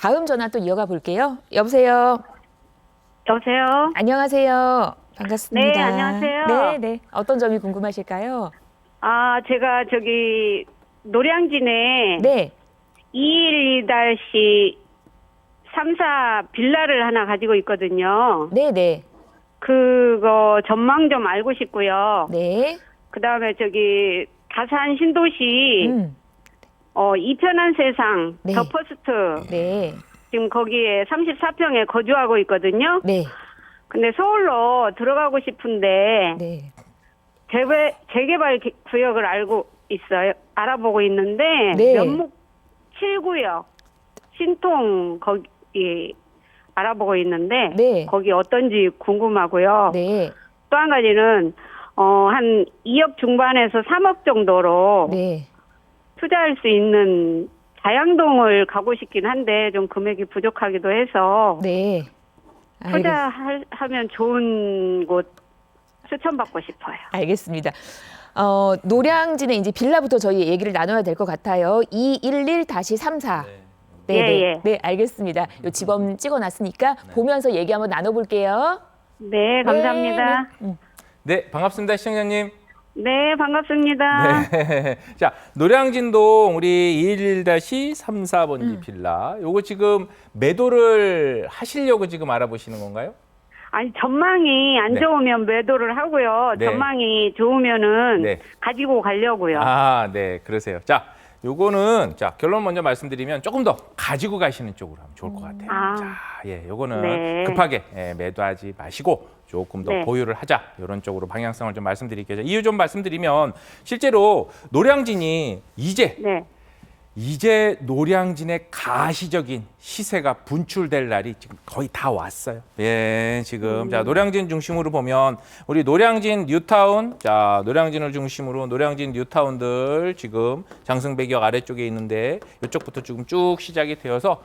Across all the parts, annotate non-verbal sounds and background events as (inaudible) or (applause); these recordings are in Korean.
다음 전화 또 이어가 볼게요. 여보세요. 여보세요? 안녕하세요. 반갑습니다. 네, 안녕하세요. 네, 네. 어떤 점이 궁금하실까요? 아, 제가 저기 노량진에 네. 212-34 빌라를 하나 가지고 있거든요. 네, 네. 그거 전망 좀 알고 싶고요. 네. 그다음에 저기 다산 신도시 음. 어 이편한 세상 네. 더 퍼스트 네. 지금 거기에 34평에 거주하고 있거든요. 네. 근데 서울로 들어가고 싶은데 네. 재개, 재개발 기- 구역을 알고 있어요. 알아보고 있는데 네. 면목 7구역 신통 거기 알아보고 있는데 네. 거기 어떤지 궁금하고요. 네. 또 한 가지는 어, 한 2억 중반에서 3억 정도로 네. 투자할 수 있는 자양동을 가고 싶긴 한데 좀 금액이 부족하기도 해서 네. 알겠, 투자하면 좋은 곳 추천받고 싶어요. 알겠습니다. 어, 노량진에 이제 빌라부터 저희 얘기를 나눠야 될 것 같아요. 211-34. 네, 예, 네. 예. 네, 알겠습니다. 요 지범 찍어 놨으니까 보면서 얘기 한번 나눠 볼게요. 네, 감사합니다. 네, 네. 음. 네, 반갑습니다, 시청자님. 네, 반갑습니다. 네. (laughs) 자, 노량진동 우리 21-34번지 음. 빌라. 요거 지금 매도를 하시려고 지금 알아보시는 건가요? 아니 전망이 안 네. 좋으면 매도를 하고요. 네. 전망이 좋으면은 네. 가지고 가려고요. 아, 네, 그러세요. 자, 요거는 자 결론 먼저 말씀드리면 조금 더 가지고 가시는 쪽으로 하면 좋을 것 같아요. 아. 자, 예, 요거는 네. 급하게 예, 매도하지 마시고 조금 더 네. 보유를 하자 이런 쪽으로 방향성을 좀 말씀드릴게요. 자, 이유 좀 말씀드리면 실제로 노량진이 이제 네. 이제 노량진의 가시적인 시세가 분출될 날이 지금 거의 다 왔어요. 예, 지금 자 노량진 중심으로 보면 우리 노량진 뉴타운, 자 노량진을 중심으로 노량진 뉴타운들 지금 장승배기역 아래쪽에 있는데 이쪽부터 지금 쭉 시작이 되어서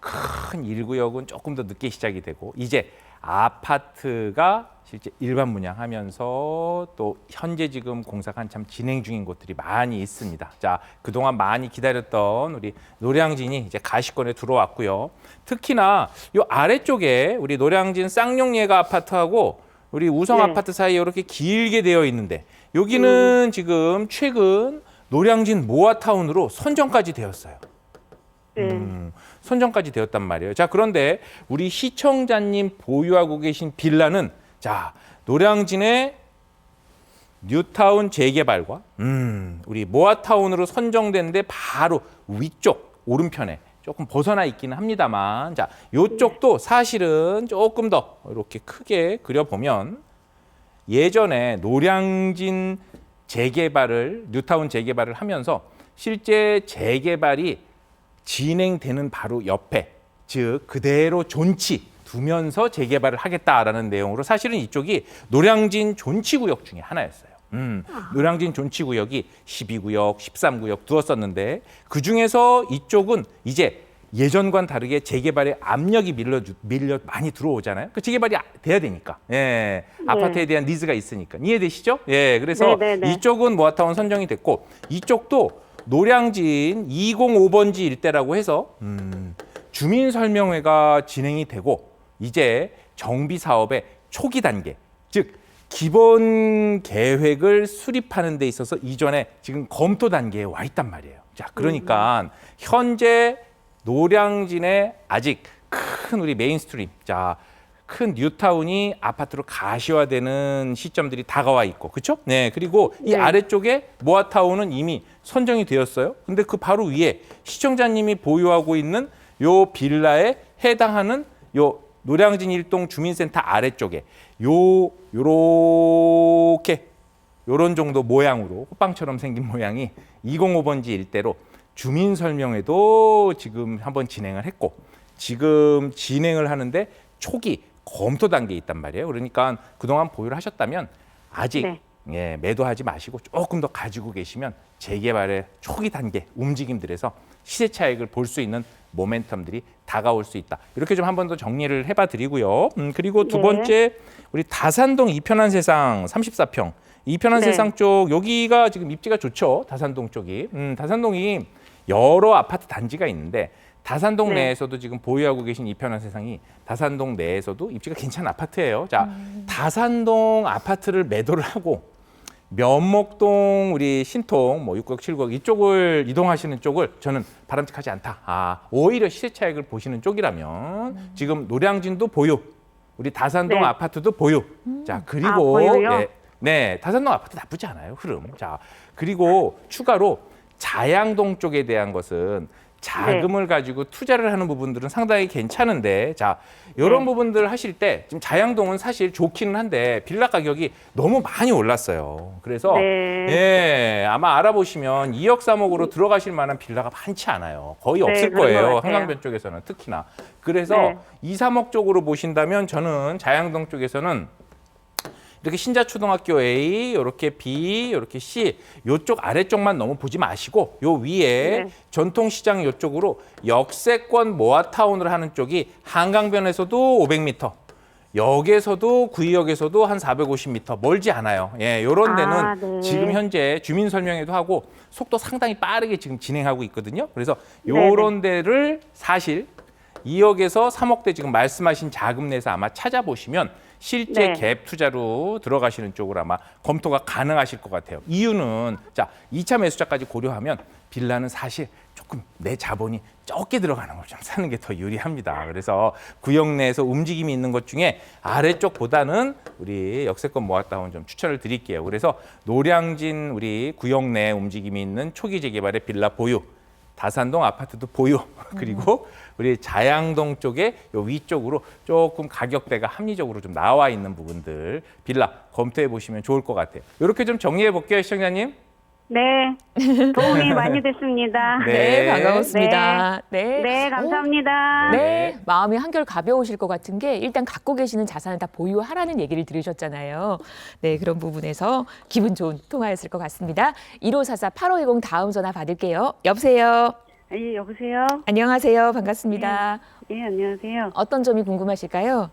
큰 1구역은 조금 더 늦게 시작이 되고 이제 아파트가 실제 일반 분양하면서 또 현재 지금 공사가 한참 진행 중인 곳들이 많이 있습니다. 자, 그동안 많이 기다렸던 우리 노량진이 이제 가시권에 들어왔고요. 특히나 요 아래쪽에 우리 노량진 쌍용예가 아파트하고 우리 우성 네. 아파트 사이에 이렇게 길게 되어 있는데 여기는 지금 최근 노량진 모아타운으로 선정까지 되었어요. 네. 음, 선정까지 되었단 말이에요. 자, 그런데 우리 시청자님 보유하고 계신 빌라는 자, 노량진의 뉴타운 재개발과 음, 우리 모아타운으로 선정된데 바로 위쪽 오른편에 조금 벗어나 있기는 합니다만 자, 요쪽도 사실은 조금 더 이렇게 크게 그려 보면 예전에 노량진 재개발을 뉴타운 재개발을 하면서 실제 재개발이 진행되는 바로 옆에 즉 그대로 존치 두면서 재개발을 하겠다라는 내용으로 사실은 이쪽이 노량진 존치구역 중에 하나였어요. 음, 노량진 존치구역이 12구역, 13구역 두었었는데 그 중에서 이쪽은 이제 예전과는 다르게 재개발의 압력이 밀려 밀려 많이 들어오잖아요. 그 재개발이 아- 돼야 되니까. 예. 아파트에 대한 니즈가 있으니까. 이해되시죠? 예. 그래서 네, 네, 네. 이쪽은 모아타운 선정이 됐고 이쪽도 노량진 205번지 일대라고 해서 음, 주민 설명회가 진행이 되고 이제 정비 사업의 초기 단계, 즉 기본 계획을 수립하는 데 있어서 이전에 지금 검토 단계에 와 있단 말이에요. 자, 그러니까 현재 노량진에 아직 큰 우리 메인스트림, 자, 큰 뉴타운이 아파트로 가시화되는 시점들이 다가와 있고, 그렇죠? 네, 그리고 이 네. 아래쪽에 모아타운은 이미 선정이 되었어요. 근데 그 바로 위에 시청자님이 보유하고 있는 요 빌라에 해당하는 요 노량진 일동 주민센터 아래쪽에 요 요렇게 요런 정도 모양으로 호빵처럼 생긴 (laughs) 모양이 205번지 일대로 주민 설명회도 지금 한번 진행을 했고 지금 진행을 하는데 초기 검토 단계에 있단 말이에요. 그러니까 그동안 보유를 하셨다면 아직 네. 예, 매도하지 마시고 조금 더 가지고 계시면 재개발의 초기 단계 움직임들에서 시세 차익을 볼 수 있는 모멘텀들이 다가올 수 있다. 이렇게 좀 한 번 더 정리를 해봐 드리고요. 음, 그리고 두 네. 번째 우리 다산동 이편한 세상 34평 이편한 네. 세상 쪽 여기가 지금 입지가 좋죠. 다산동 쪽이. 음, 다산동이 여러 아파트 단지가 있는데 다산동 네. 내에서도 지금 보유하고 계신 이편한 세상이 다산동 내에서도 입지가 괜찮은 아파트예요. 자, 음. 다산동 아파트를 매도를 하고 면목동 우리 신통 뭐 6국 7국 이쪽을 이동하시는 쪽을 저는 바람직하지 않다. 아, 오히려 시세 차익을 보시는 쪽이라면 지금 노량진도 보유. 우리 다산동 네. 아파트도 보유. 자, 그리고 아? 네, 네, 다산동 아파트 나쁘지 않아요. 흐름. 자, 그리고 추가로 자양동 쪽에 대한 것은 자금을 가지고 투자를 하는 부분들은 상당히 괜찮은데 자 이런 네. 부분들 하실 때 지금 자양동은 사실 좋기는 한데 빌라 가격이 너무 많이 올랐어요. 그래서 네. 예 아마 알아보시면 2억 3억으로 들어가실 만한 빌라가 많지 않아요. 거의 네, 없을 것 거예요. 한강변 쪽에서는 특히나 그래서 네. 2, 3억 쪽으로 보신다면 저는 자양동 쪽에서는 이렇게 신자초등학교 A, 이렇게 B, 이렇게 C, 요쪽 아래쪽만 너무 보지 마시고 요 위에 네. 전통시장 요쪽으로 역세권 모아타운을 하는 쪽이 한강변에서도 500m, 역에서도 구의역에서도 한 450m 멀지 않아요. 예, 요런 데는 아, 네. 지금 현재 주민 설명회도 하고 속도 상당히 빠르게 지금 진행하고 있거든요. 그래서 네네. 요런 데를 사실 2억에서 3억대 지금 말씀하신 자금 내에서 아마 찾아보시면 실제 네. 갭 투자로 들어가시는 쪽으로 아마 검토가 가능하실 것 같아요. 이유는 자 2차 매수자까지 고려하면 빌라는 사실 조금 내 자본이 적게 들어가는 걸 좀 사는 게 더 유리합니다. 그래서 구역 내에서 움직임이 있는 것 중에 아래쪽보다는 우리 역세권 모았다운 좀 추천을 드릴게요. 그래서 노량진 우리 구역 내 움직임이 있는 초기 재개발의 빌라 보유 다산동 아파트도 보유 (laughs) 그리고 우리 자양동 쪽에 요 위쪽으로 조금 가격대가 합리적으로 좀 나와 있는 부분들 빌라 검토해 보시면 좋을 것 같아요. 이렇게 좀 정리해 볼게요, 시청자님. 네. 도움이 많이 됐습니다. (laughs) 네. 네, 반가웠습니다. 네. 네, 감사합니다. 네. 네, 마음이 한결 가벼우실 것 같은 게 일단 갖고 계시는 자산을 다 보유하라는 얘기를 들으셨잖아요. 네, 그런 부분에서 기분 좋은 통화였을 것 같습니다. 1544 8520 다음 전화 받을게요. 여보세요. 예, 여보세요? 안녕하세요. 반갑습니다. 예, 안녕하세요. 어떤 점이 궁금하실까요?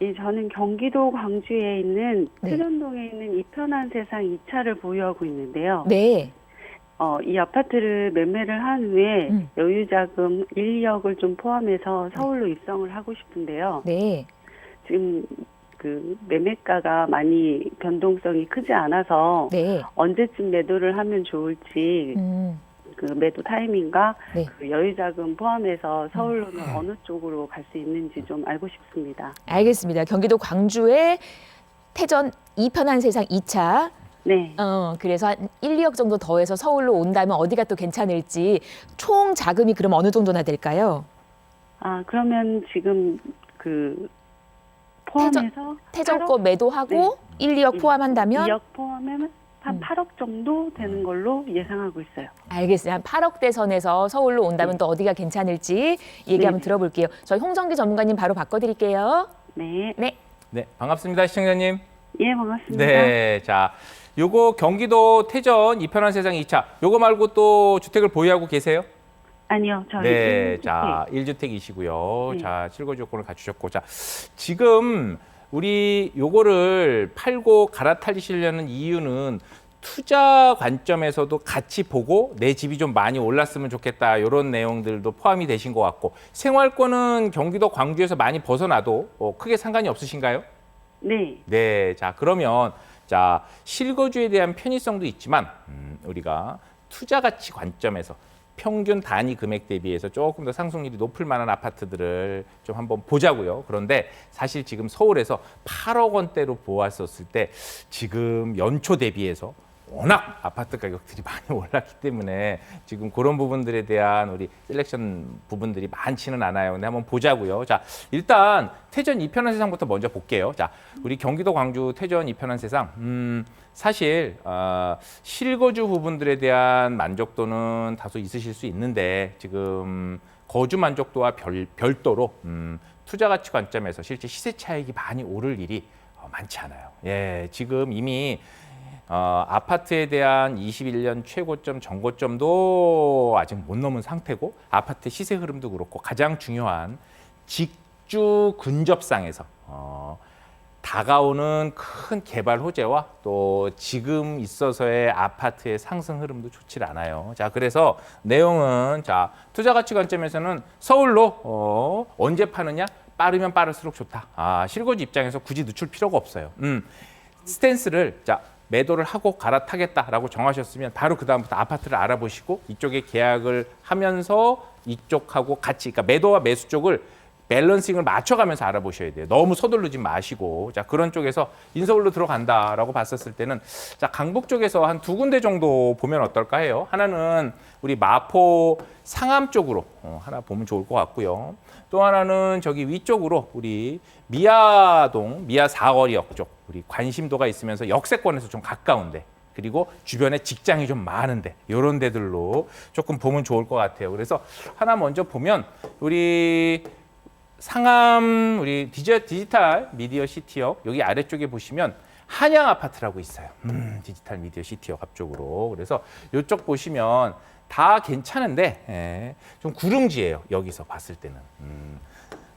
예, 저는 경기도 광주에 있는 네. 세전동에 있는 이편한 세상 2차를 보유하고 있는데요. 네. 어, 이 아파트를 매매를 한 후에 음. 여유자금 1, 2억을 좀 포함해서 서울로 입성을 하고 싶은데요. 네. 지금 그 매매가가 많이 변동성이 크지 않아서 네. 언제쯤 매도를 하면 좋을지 음, 그 매도 타이밍과 네. 그 여유자금 포함해서 서울로는 어느 쪽으로 갈 수 있는지 좀 알고 싶습니다. 알겠습니다. 경기도 광주의 태전 이편한 세상 2차 네. 어, 그래서 한 1, 2억 정도 더해서 서울로 온다면 어디가 또 괜찮을지 총 자금이 그럼 어느 정도나 될까요? 아, 그러면 지금 그 포함해서 태전 거 매도하고 1, 2억 포함한다면 2억 포함하면 한 음. 8억 정도 되는 걸로 예상하고 있어요. 알겠어요. 한 8억대 선에서 서울로 온다면 또 어디가 괜찮을지 얘기 한번 네. 들어볼게요. 저희 홍정기 전문가님 바로 바꿔드릴게요. 네. 네. 네, 반갑습니다, 시청자님. 예, 반갑습니다. 네, 자, 요거 경기도 태전 이편한 세상 2차. 요거 말고 또 주택을 보유하고 계세요? 아니요, 저희 네, 일주택. 자, 1주택이시고요. 네. 자, 실거주 요건을 갖추셨고. 자, 지금 우리 요거를 팔고 갈아타시려는 이유는 투자 관점에서도 같이 보고 내 집이 좀 많이 올랐으면 좋겠다 이런 내용들도 포함이 되신 것 같고 생활권은 경기도 광주에서 많이 벗어나도 어, 크게 상관이 없으신가요? 네. 네, 자 그러면 자 실거주에 대한 편의성도 있지만 음, 우리가 투자 가치 관점에서 평균 단위 금액 대비해서 조금 더 상승률이 높을 만한 아파트들을 좀 한번 보자고요. 그런데 사실 지금 서울에서 8억 원대로 보았었을 때 지금 연초 대비해서 워낙 아파트 가격들이 (laughs) 많이 올랐기 때문에 지금 그런 부분들에 대한 우리 셀렉션 부분들이 많지는 않아요. 근데 한번 보자고요. 자, 일단 태전 이편한 세상부터 먼저 볼게요. 자, 우리 경기도 광주 태전 이편한 세상. 음, 사실 어, 실거주 부분들에 대한 만족도는 다소 있으실 수 있는데 지금 거주 만족도와 별, 별도로 음, 투자 가치 관점에서 실제 시세 차익이 많이 오를 일이 어, 많지 않아요. 예, 지금 이미 어, 아파트에 대한 21년 최고점, 정고점도 아직 못 넘은 상태고 아파트 시세 흐름도 그렇고 가장 중요한 직주 근접상에서 어, 다가오는 큰 개발 호재와 또 지금 있어서의 아파트의 상승 흐름도 좋지 않아요. 자, 그래서 내용은 자, 투자 가치 관점에서는 서울로 어, 언제 파느냐? 빠르면 빠를수록 좋다. 아, 실거주 입장에서 굳이 늦출 필요가 없어요. 음. 스탠스를 자, 매도를 하고 갈아타겠다라고 정하셨으면 바로 그다음부터 아파트를 알아보시고 이쪽에 계약을 하면서 이쪽하고 같이 그러니까 매도와 매수 쪽을 밸런싱을 맞춰가면서 알아보셔야 돼요. 너무 서두르지 마시고 자 그런 쪽에서 인서울로 들어간다라고 봤었을 때는 자 강북 쪽에서 한 두 군데 정도 보면 어떨까 해요. 하나는 우리 마포 상암 쪽으로 어, 하나 보면 좋을 것 같고요. 또 하나는 저기 위쪽으로 우리 미아동 미아 사거리역 쪽 우리 관심도가 있으면서 역세권에서 좀 가까운데 그리고 주변에 직장이 좀 많은데 이런 데들로 조금 보면 좋을 것 같아요. 그래서 하나 먼저 보면 우리 상암 우리 디지, 디지털 미디어 시티역 여기 아래쪽에 보시면 한양 아파트라고 있어요. 음, 디지털 미디어 시티역 앞쪽으로. 그래서 이쪽 보시면 다 괜찮은데 예, 좀 구릉지예요. 여기서 봤을 때는. 음,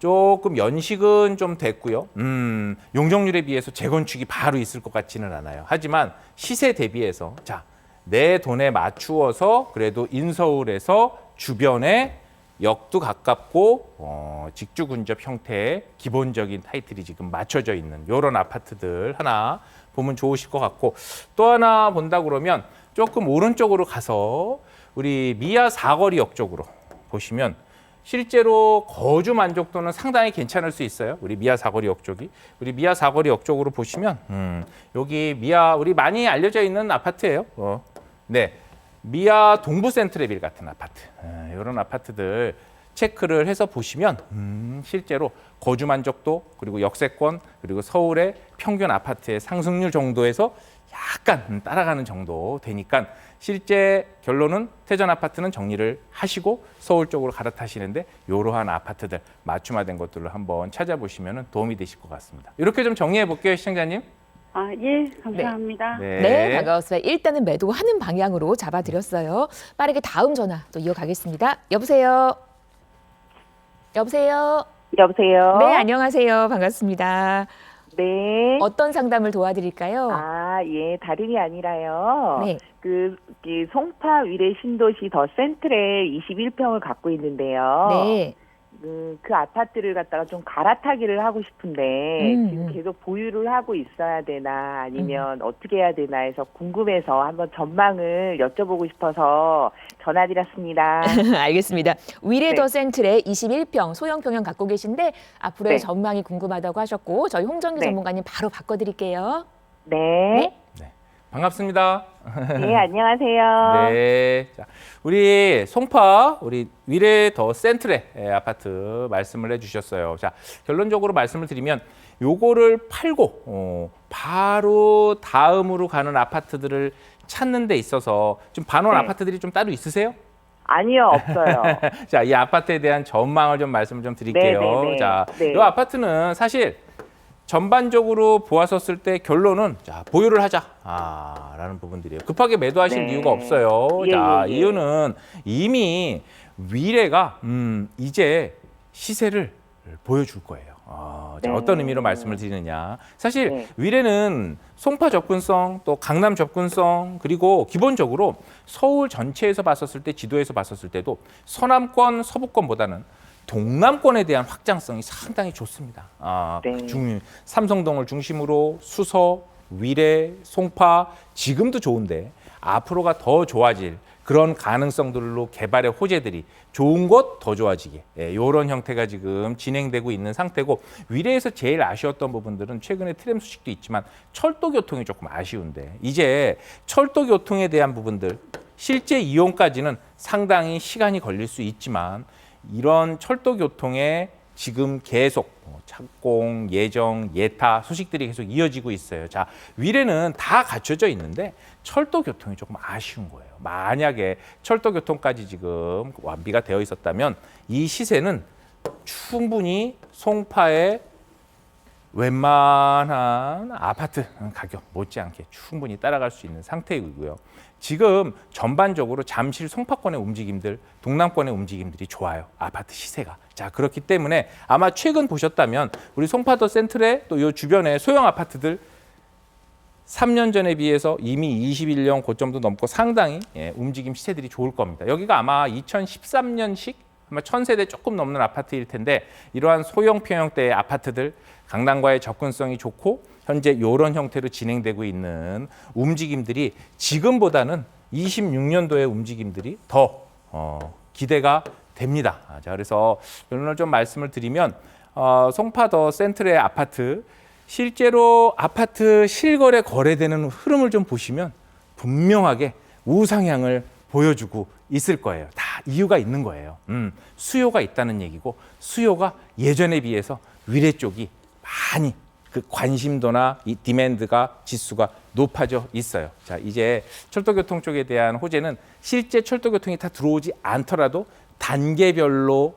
조금 연식은 좀 됐고요. 음, 용적률에 비해서 재건축이 바로 있을 것 같지는 않아요. 하지만 시세 대비해서 자, 내 돈에 맞추어서 그래도 인서울에서 주변에 역도 가깝고 어, 직주 근접 형태의 기본적인 타이틀이 지금 맞춰져 있는 이런 아파트들 하나 보면 좋으실 것 같고 또 하나 본다 그러면 조금 오른쪽으로 가서 우리 미아 사거리역 쪽으로 보시면 실제로 거주 만족도는 상당히 괜찮을 수 있어요. 우리 미아 사거리역 쪽이 우리 미아 사거리역 쪽으로 보시면 음, 여기 미아 우리 많이 알려져 있는 아파트예요. 어, 네. 미아 동부 센트레빌 같은 아파트 에, 이런 아파트들 체크를 해서 보시면 음, 실제로 거주 만족도 그리고 역세권 그리고 서울의 평균 아파트의 상승률 정도에서 약간 음, 따라가는 정도 되니까 실제 결론은 태전 아파트는 정리를 하시고 서울 쪽으로 갈아타시는데 이러한 아파트들 맞춤화된 것들로 한번 찾아보시면 도움이 되실 것 같습니다. 이렇게 좀 정리해 볼게요, 시청자님. 아, 예, 감사합니다. 네, 반가웠어요. 일단은 매도하는 방향으로 잡아드렸어요. 빠르게 다음 전화 또 이어가겠습니다. 여보세요. 여보세요. 여보세요? 네, 안녕하세요. 반갑습니다. 네. 어떤 상담을 도와드릴까요? 아, 예, 다름이 아니라요. 네. 그, 그 송파 위례 신도시 더 센트레 21평을 갖고 있는데요. 네. 음, 그 아파트를 갖다가 좀 갈아타기를 하고 싶은데 음, 지금 음. 계속 보유를 하고 있어야 되나 아니면 어떻게 해야 되나 해서 궁금해서 한번 전망을 여쭤보고 싶어서 전화드렸습니다. (laughs) 알겠습니다. 위례 네. 더 센트레 21평 소형 평형 갖고 계신데 앞으로의 네. 전망이 궁금하다고 하셨고 저희 홍정기 네. 전문가님 바로 바꿔드릴게요. 네. 반갑습니다. 네, 안녕하세요. (laughs) 네. 자, 우리 송파, 우리 위례 더 센트레 예, 아파트 말씀을 해주셨어요. 자, 결론적으로 말씀을 드리면 요거를 팔고 어, 바로 다음으로 가는 아파트들을 찾는 데 있어서 좀 반원 네. 아파트들이 좀 따로 있으세요? 아니요, 없어요. (laughs) 자, 이 아파트에 대한 전망을 좀 말씀을 좀 드릴게요. 네, 네, 네. 자, 네. 이 아파트는 사실 전반적으로 보았었을 때 결론은 자, 보유를 하자. 아, 라는 부분들이에요. 급하게 매도하실 네. 이유가 없어요. 예, 자, 예, 예. 이유는 이미 위례가 음, 이제 시세를 보여줄 거예요. 어, 자, 네. 어떤 의미로 말씀을 드리느냐. 사실 네. 위례는 송파 접근성, 또 강남 접근성, 그리고 기본적으로 서울 전체에서 봤었을 때, 지도에서 봤었을 때도 서남권, 서부권보다는 동남권에 대한 확장성이 상당히 좋습니다. 아, 네. 중, 삼성동을 중심으로 수서, 위례, 송파 지금도 좋은데 앞으로가 더 좋아질 그런 가능성들로 개발의 호재들이 좋은 것 더 좋아지게 예, 이런 형태가 지금 진행되고 있는 상태고 위례에서 제일 아쉬웠던 부분들은 최근에 트램 소식도 있지만 철도 교통이 조금 아쉬운데 이제 철도 교통에 대한 부분들 실제 이용까지는 상당히 시간이 걸릴 수 있지만 이런 철도 교통에 지금 계속 뭐 착공, 예정, 예타 소식들이 계속 이어지고 있어요. 자, 위례는 다 갖춰져 있는데 철도 교통이 조금 아쉬운 거예요. 만약에 철도 교통까지 지금 완비가 되어 있었다면 이 시세는 충분히 송파의 웬만한 아파트 가격 못지않게 충분히 따라갈 수 있는 상태이고요. 지금 전반적으로 잠실 송파권의 움직임들, 동남권의 움직임들이 좋아요. 아파트 시세가. 자, 그렇기 때문에 아마 최근 보셨다면 우리 송파도 센트레 또 요 주변에 소형 아파트들 3년 전에 비해서 이미 21년 고점도 넘고 상당히 예, 움직임 시세들이 좋을 겁니다. 여기가 아마 2013년식 아마 1000세대 조금 넘는 아파트일 텐데 이러한 소형 평형대의 아파트들 강남과의 접근성이 좋고 현재 이런 형태로 진행되고 있는 움직임들이 지금보다는 26년도의 움직임들이 더 어, 기대가 됩니다. 아, 자, 그래서 오늘 좀 말씀을 드리면 어, 송파더 센트레 아파트 실제로 아파트 실거래 거래되는 흐름을 좀 보시면 분명하게 우상향을 보여주고 있을 거예요. 다 이유가 있는 거예요. 음, 수요가 있다는 얘기고 수요가 예전에 비해서 위례 쪽이 많이 그 관심도나 이 디맨드가 지수가 높아져 있어요. 자, 이제 철도교통 쪽에 대한 호재는 실제 철도교통이 다 들어오지 않더라도 단계별로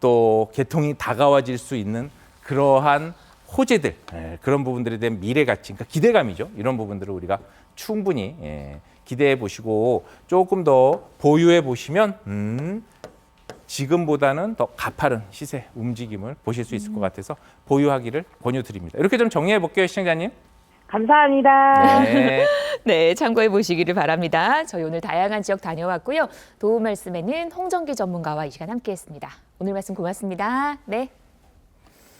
또 개통이 다가와질 수 있는 그러한 호재들 예, 그런 부분들에 대한 미래 가치, 그러니까 기대감이죠. 이런 부분들을 우리가 충분히 예, 기대해 보시고 조금 더 보유해 보시면 음, 지금보다는 더 가파른 시세 움직임을 보실 수 있을 것 같아서 보유하기를 권유드립니다. 이렇게 좀 정리해 볼게요, 시청자님. 감사합니다. 네. (laughs) 네, 참고해 보시기를 바랍니다. 저희 오늘 다양한 지역 다녀왔고요. 도움 말씀에는 홍정기 전문가와 이 시간 함께했습니다. 오늘 말씀 고맙습니다. 네.